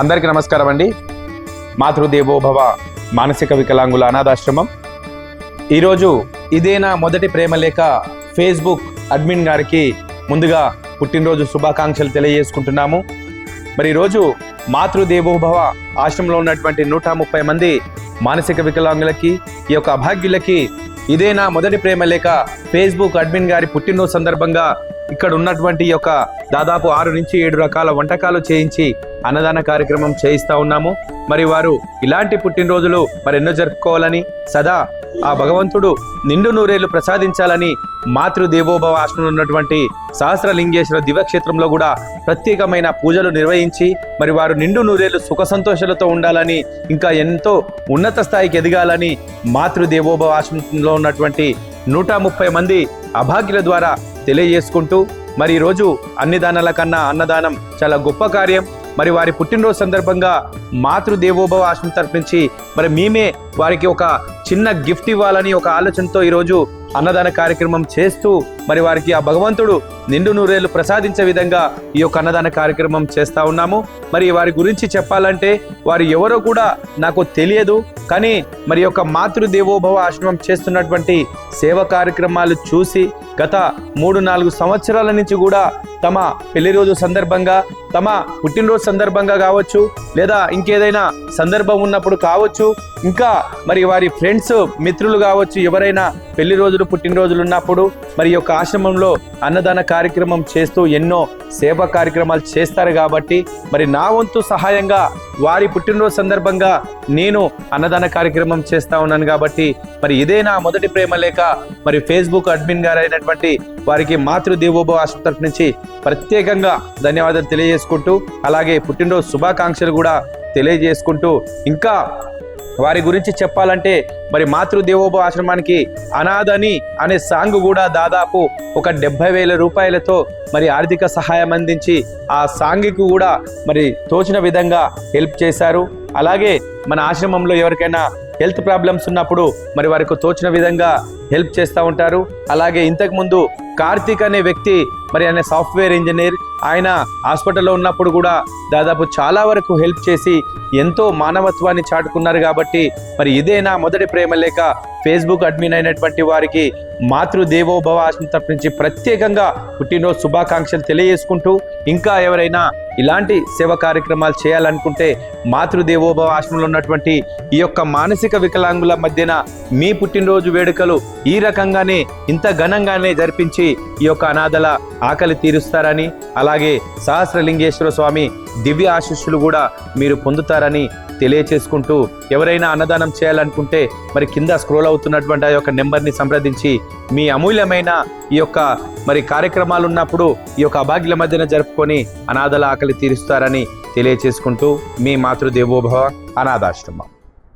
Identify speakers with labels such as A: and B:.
A: అందరికీ నమస్కారం అండి. మాతృదేవోభవ మానసిక వికలాంగుల అనాథాశ్రమం. ఈరోజు ఇదే నా మొదటి ప్రేమ లేఖ ఫేస్బుక్ అడ్మిన్ గారికి ముందుగా పుట్టినరోజు శుభాకాంక్షలు తెలియజేసుకుంటున్నాము. మరి ఈరోజు మాతృదేవోభవ ఆశ్రమంలో ఉన్నటువంటి నూట ముప్పై మంది మానసిక వికలాంగులకి ఈ యొక్క అభాగ్యులకి ఇదేనా మొదటి ప్రేమ లేఖ ఫేస్బుక్ అడ్మిన్ గారి పుట్టినరోజు సందర్భంగా ఇక్కడ ఉన్నటువంటి యొక్క దాదాపు ఆరు నుంచి ఏడు రకాల వంటకాలు చేయించి అన్నదాన కార్యక్రమం చేయిస్తా ఉన్నాము. మరి వారు ఇలాంటి పుట్టినరోజులు మరి ఎన్నో జరుపుకోవాలని సదా ఆ భగవంతుడు నిండు నూరేళ్ళు ప్రసాదించాలని మాతృదేవోభవ ఆశ్రమంలో ఉన్నటువంటి సహస్రలింగేశ్వర దివ్యక్షేత్రంలో కూడా ప్రత్యేకమైన పూజలు నిర్వహించి మరి వారు నిండు నూరేళ్ళు సుఖ సంతోషాలతో ఉండాలని ఇంకా ఎంతో ఉన్నత స్థాయికి ఎదగాలని మాతృదేవోభవ ఆశ్రమంలో ఉన్నటువంటి నూట ముప్పై మంది అభాగ్యుల ద్వారా తెలియజేసుకుంటూ మరి ఈరోజు అన్ని దానాల కన్నా అన్నదానం చాలా గొప్ప కార్యం. మరి వారి పుట్టినరోజు సందర్భంగా మాతృదేవోభవ ఆశ్రమం తరపించి మరి మేమే వారికి ఒక చిన్న గిఫ్ట్ ఇవ్వాలని ఒక ఆలోచనతో ఈరోజు అన్నదాన కార్యక్రమం చేస్తూ మరి వారికి ఆ భగవంతుడు నిండు నూరేళ్ళు ప్రసాదించే విధంగా ఈ యొక్క అన్నదాన కార్యక్రమం చేస్తా ఉన్నాము. మరి వారి గురించి చెప్పాలంటే వారు ఎవరో కూడా నాకు తెలియదు. కానీ మరి యొక్క మాతృదేవోభవ ఆశ్రమం చేస్తున్నటువంటి సేవ కార్యక్రమాలు చూసి గత మూడు నాలుగు సంవత్సరాల నుంచి కూడా తమ పెళ్ళి రోజు సందర్భంగా తమ పుట్టినరోజు సందర్భంగా కావచ్చు లేదా ఇంకేదైనా సందర్భం ఉన్నప్పుడు కావచ్చు ఇంకా మరి వారి ఫ్రెండ్స్ మిత్రులు కావచ్చు ఎవరైనా పెళ్ళి రోజులు పుట్టినరోజులు ఉన్నప్పుడు మరి యొక్క ఆశ్రమంలో అన్నదాన కార్యక్రమం చేస్తూ ఎన్నో సేవా కార్యక్రమాలు చేస్తారు కాబట్టి మరి నా వంతు సహాయంగా వారి పుట్టినరోజు సందర్భంగా నేను అన్నదాన కార్యక్రమం చేస్తా ఉన్నాను కాబట్టి మరి ఇదే నా మొదటి ప్రేమ లేక మరి ఫేస్బుక్ అడ్మిన్ గారు అయినటువంటి వారికి మాతృదేవోభవ ఆశ్రమం తరఫు నుంచి ప్రత్యేకంగా ధన్యవాదాలు తెలియజేసుకుంటూ అలాగే పుట్టినరోజు శుభాకాంక్షలు కూడా తెలియజేసుకుంటూ ఇంకా వారి గురించి చెప్పాలంటే మరి మాతృదేవోభవ ఆశ్రమానికి అనాథని అనే సాంగ్ కూడా దాదాపు ఒక డెబ్బై వేల రూపాయలతో మరి ఆర్థిక సహాయం అందించి ఆ సాంగ్కి కూడా మరి తోచిన విధంగా హెల్ప్ చేశారు. అలాగే మన ఆశ్రమంలో ఎవరికైనా హెల్త్ ప్రాబ్లమ్స్ ఉన్నప్పుడు మరి వారికి తోచిన విధంగా హెల్ప్ చేస్తూ ఉంటారు. అలాగే ఇంతకుముందు కార్తీక్ అనే వ్యక్తి మరి ఆయన సాఫ్ట్వేర్ ఇంజనీర్ ఆయన హాస్పిటల్లో ఉన్నప్పుడు కూడా దాదాపు చాలా వరకు హెల్ప్ చేసి ఎంతో మానవత్వాన్ని చాటుకున్నారు కాబట్టి మరి ఇదేనా మొదటి ప్రేమ లేక ఫేస్బుక్ అడ్మిన్ అయినటువంటి వారికి మాతృదేవోభవ ఆశ్రమం తరపు నుంచి ప్రత్యేకంగా పుట్టినరోజు శుభాకాంక్షలు తెలియజేసుకుంటూ ఇంకా ఎవరైనా ఇలాంటి సేవ కార్యక్రమాలు చేయాలనుకుంటే మాతృదేవోభవ ఆశ్రమంలో ఉన్నటువంటి ఈ యొక్క మానసిక వికలాంగుల మధ్యన మీ పుట్టినరోజు వేడుకలు ఈ రకంగానే ఇంత ఘనంగానే జరిపించి ఈ యొక్క అనాథల ఆకలి తీరుస్తారని అలాగే సహస్రలింగేశ్వర స్వామి దివ్య ఆశీస్సులు కూడా మీరు పొందుతారని తెలియచేసుకుంటూ ఎవరైనా అన్నదానం చేయాలనుకుంటే మరి కింద స్క్రోల్ అవుతున్నటువంటి ఆ యొక్క నెంబర్ని సంప్రదించి మీ అమూల్యమైన ఈ యొక్క మరి కార్యక్రమాలు ఉన్నప్పుడు ఈ యొక్క అభాగ్యుల మధ్యన జరుపుకొని అనాథల ఆకలి తీరుస్తారని తెలియచేసుకుంటూ మీ మాతృదేవోభవ అనాథాశ్రమం.